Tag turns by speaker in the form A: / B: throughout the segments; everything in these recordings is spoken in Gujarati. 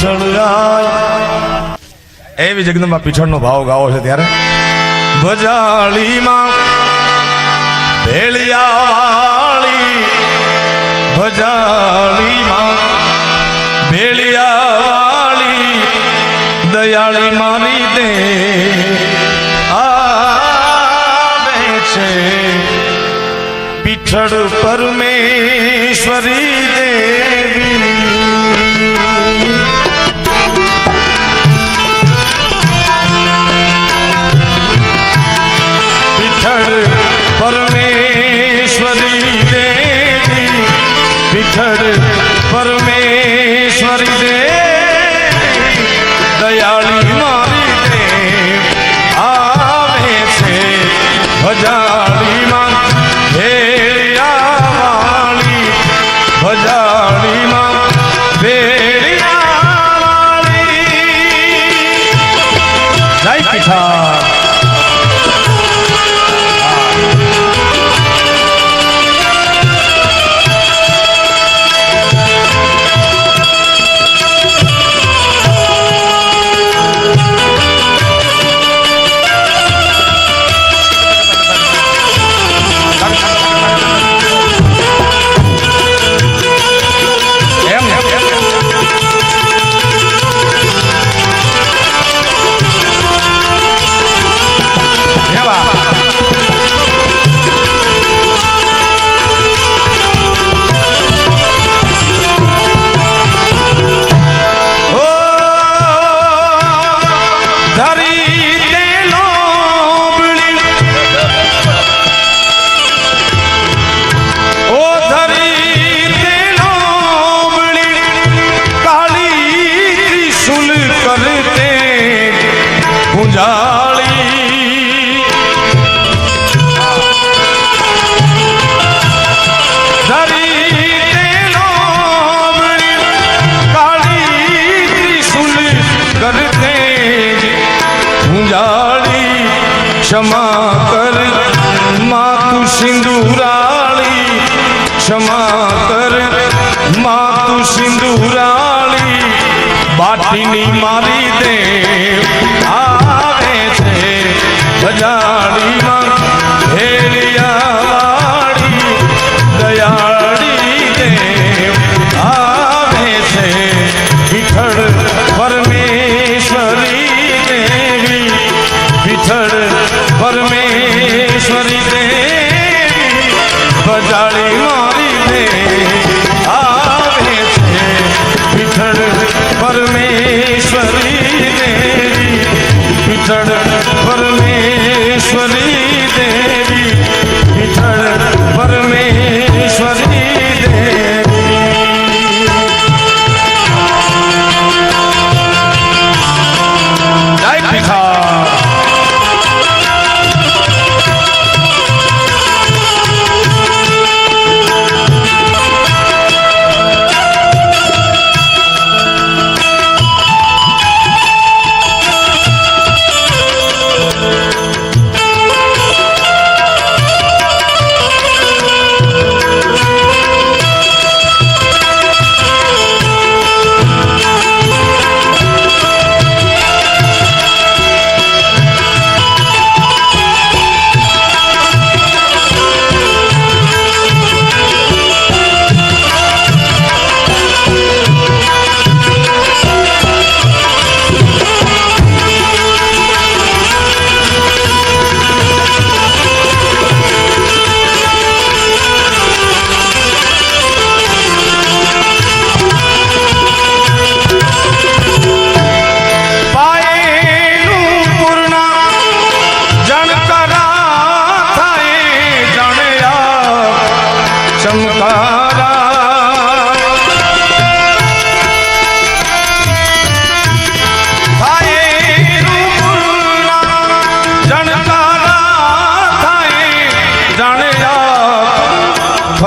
A: ચણગાય એવી જગદંબા પીછળનો ભાવ ગાવો છે ત્યારે. ભજાળીમાં ભેળિયાળી. ભજાળીમાં ભેળિયાળી. દયાળી મારી દે. આ છે. પીઠળ પરમેશ્વરી.
B: রাজা সমান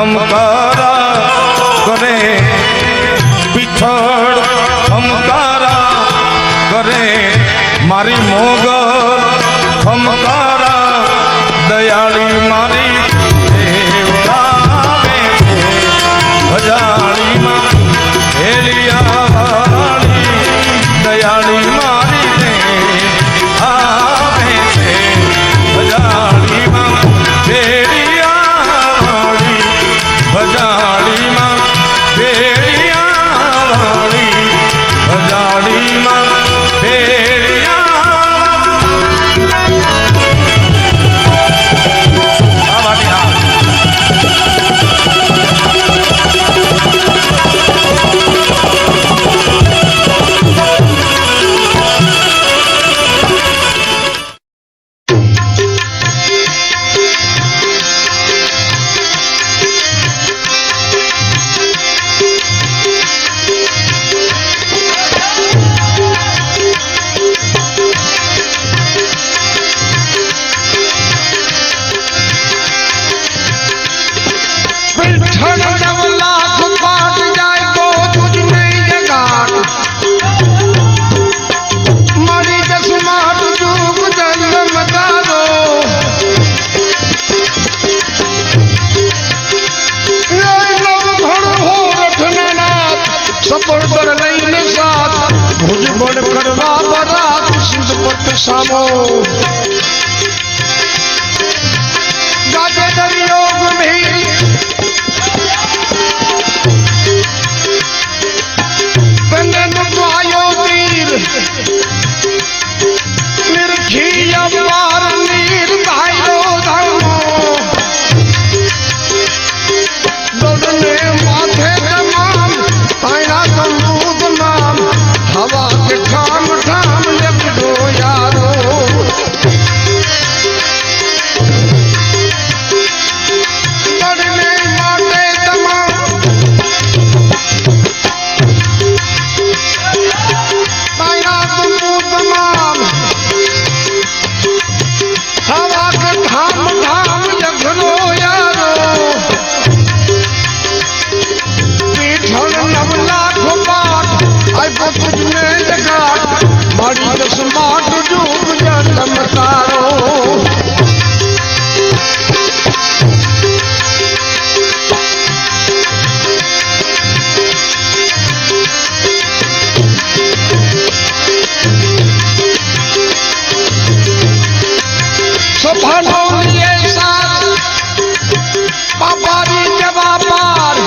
B: ଅମକାର କରେ ପିଛଡ଼ ଅମକାର କରେ ମାରି ମୋଗ ଅମକାର ଦୟାଳୁ ମାରି સામો. ગાજે દરિયો ગુમી સભાનો લીએ સાથ બાબારી કે બાપાર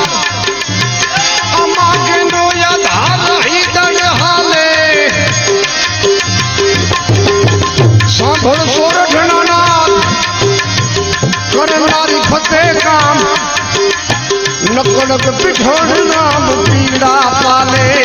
B: અમાગનો યધાર રહી દણ હાલે સાંભળ સોરઠણાનાથ નામ પીડા પાલે.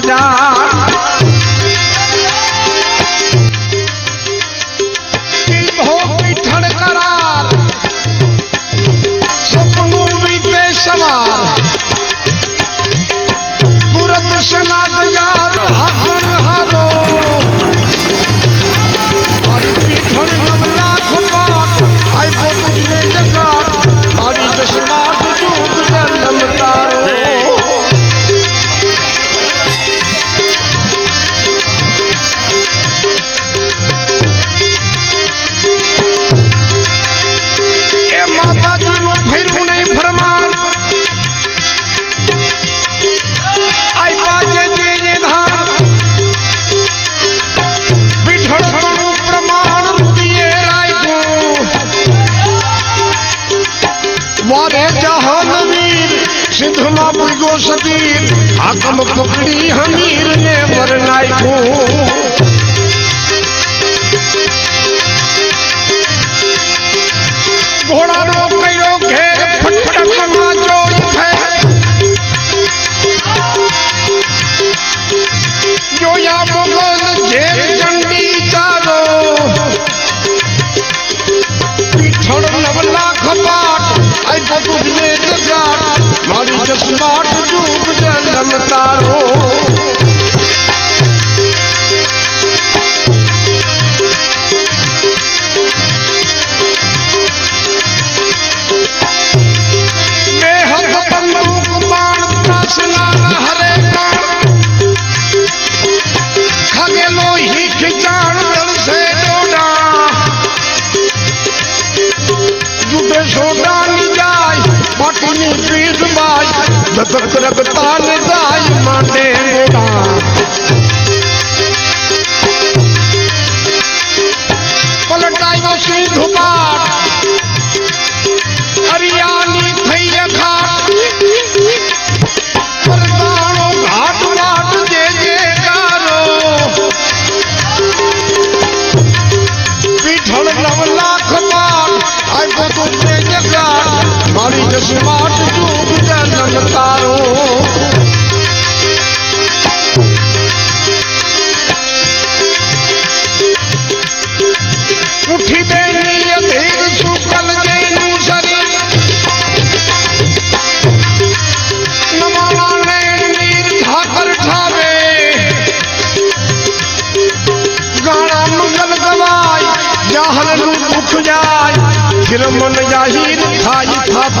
B: राजा
C: আমি তো ছিল মন জাহির খাই থাপ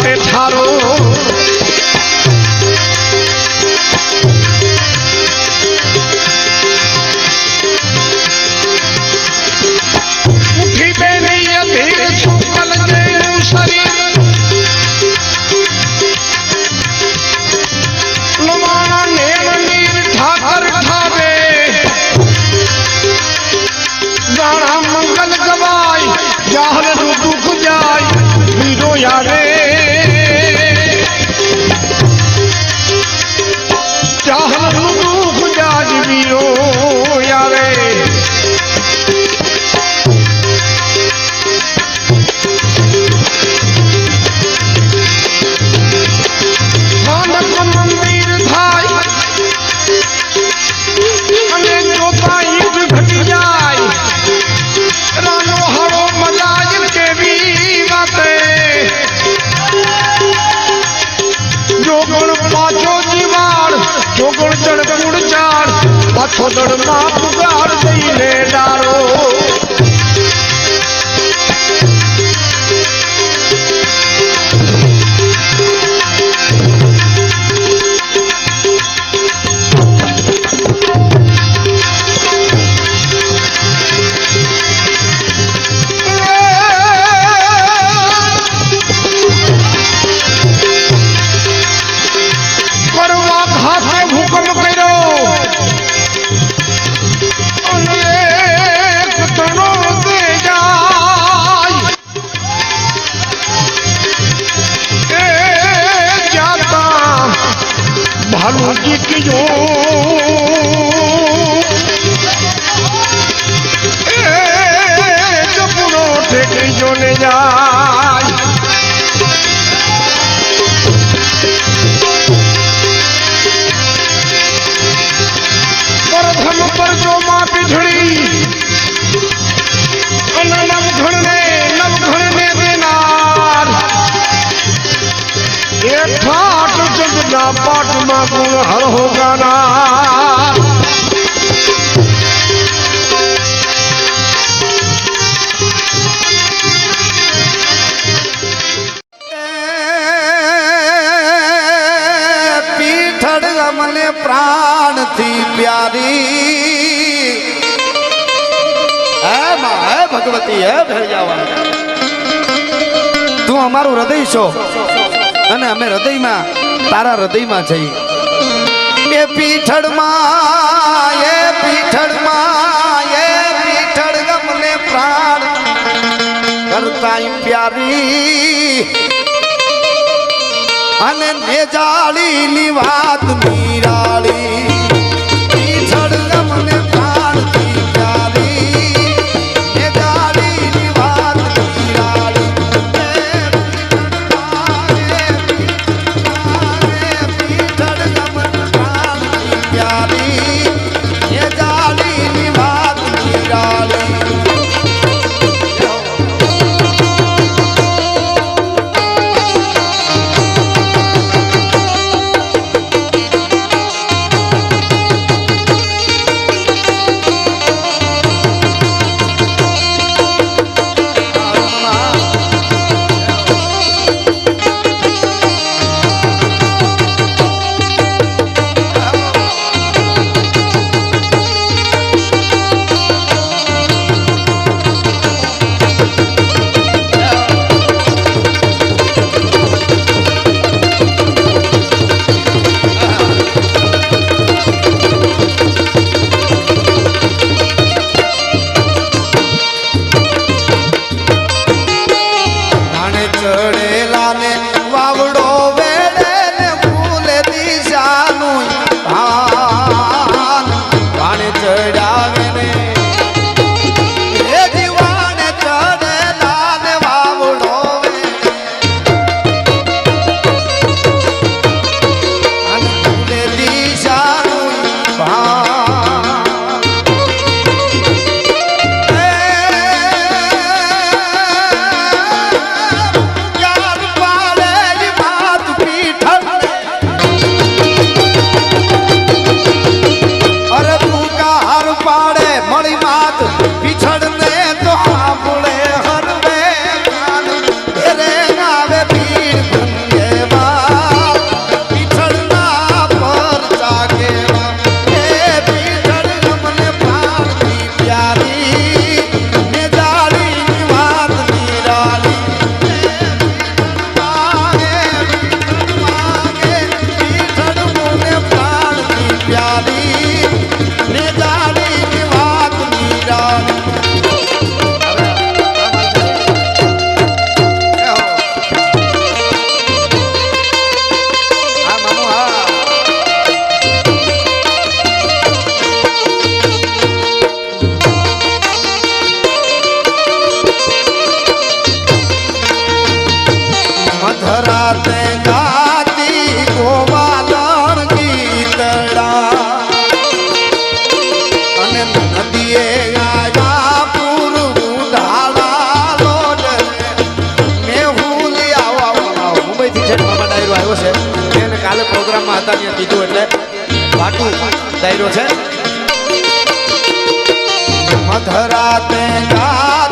C: ભગવતી, હે ભેળિયાવાળા તું અમારું હૃદય છો અને અમે હૃદયમાં, તારા હૃદયમાં જઈ એ પીઠળમાં એ પીઠળમાં, એ પીઠળ ગમને પ્રાણ કરતા પ્યારી. અને નેજાળીની વાત નિરાળી. વાંચતું ડાયરો છે? મધરાતે ગા